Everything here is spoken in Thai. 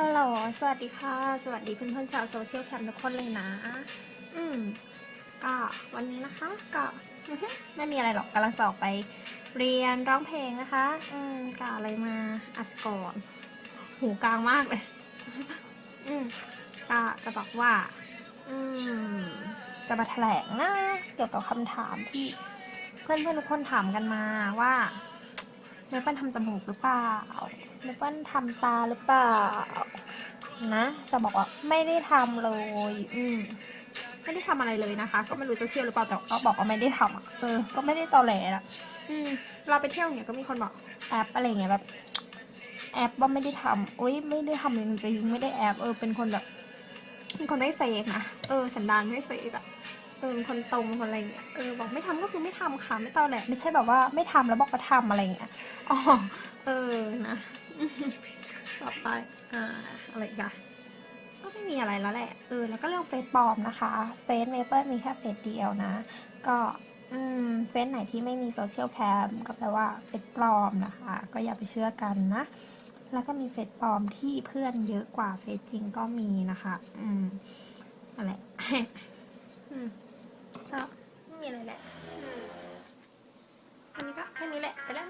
ฮัลโหล สวัสดีค่ะ สวัสดีเพื่อนๆชาวโซเชียลแคมทุกคนเลยนะ อืม ก็วันนี้นะคะ ก็ไม่มีอะไรหรอกกำลังจะออกไปเรียนร้องเพลงนะคะ อืมกะอะไรมาอัดก่อน หูกลางมากเลย อืมก็จะบอกว่า อืม จะมาแถลงนะ เกี่ยวกับคำถามที่เพื่อนๆทุกคนถามกันมาว่า เมเปิ้ลทำจมูกหรือเปล่าเมเปิ้ลทำตาหรือเปล่า นะ จะบอกว่าไม่ได้ทำเลย อืมไม่ได้ทำอะไรเลยนะคะ ก็ไม่รู้จะเชื่อหรือเปล่าแต่ก็บอกว่าไม่ได้ทำอะเออ ก็ไม่ได้ตอแหลอะอืม เราไปเที่ยวเนี่ยก็มีคนบอกแอปอะไรเงี้ยแบบ แอปว่าไม่ได้ทำอุ้ยไม่ได้ทำจริงๆไม่ได้แอปเออเป็นคนแบบเป็นคนไม่เฟกนะเออสันดานไม่เฟกอะ เออคนตรงคนอะไรเงี้ยเออบอกไม่ทำก็คือไม่ทำค่ะไม่ตอแหลไม่ใช่แบบว่าไม่ทำแล้วบอกว่าทำอะไรเงี้ยอ๋อเออนะต่อไปอ่าอะไรกันก็ไม่มีอะไรแล้วแหละเออแล้วก็เรื่องเฟซปลอมนะคะเฟซเมเปิลมีแค่เฟซเดียวนะ ก็อืมเฟซไหนที่ไม่มีโซเชียลแคมก็แปลว่าเฟซปลอมนะคะ ก็อย่าไปเชื่อกันนะ แล้วก็มีเฟซปลอมที่เพื่อนเยอะกว่าเฟซจริงก็มีนะคะ อืมอะไรอืม ก็ไม่มีอะไรแหละอันนี้ก็แค่นี้แหละไปแล้ว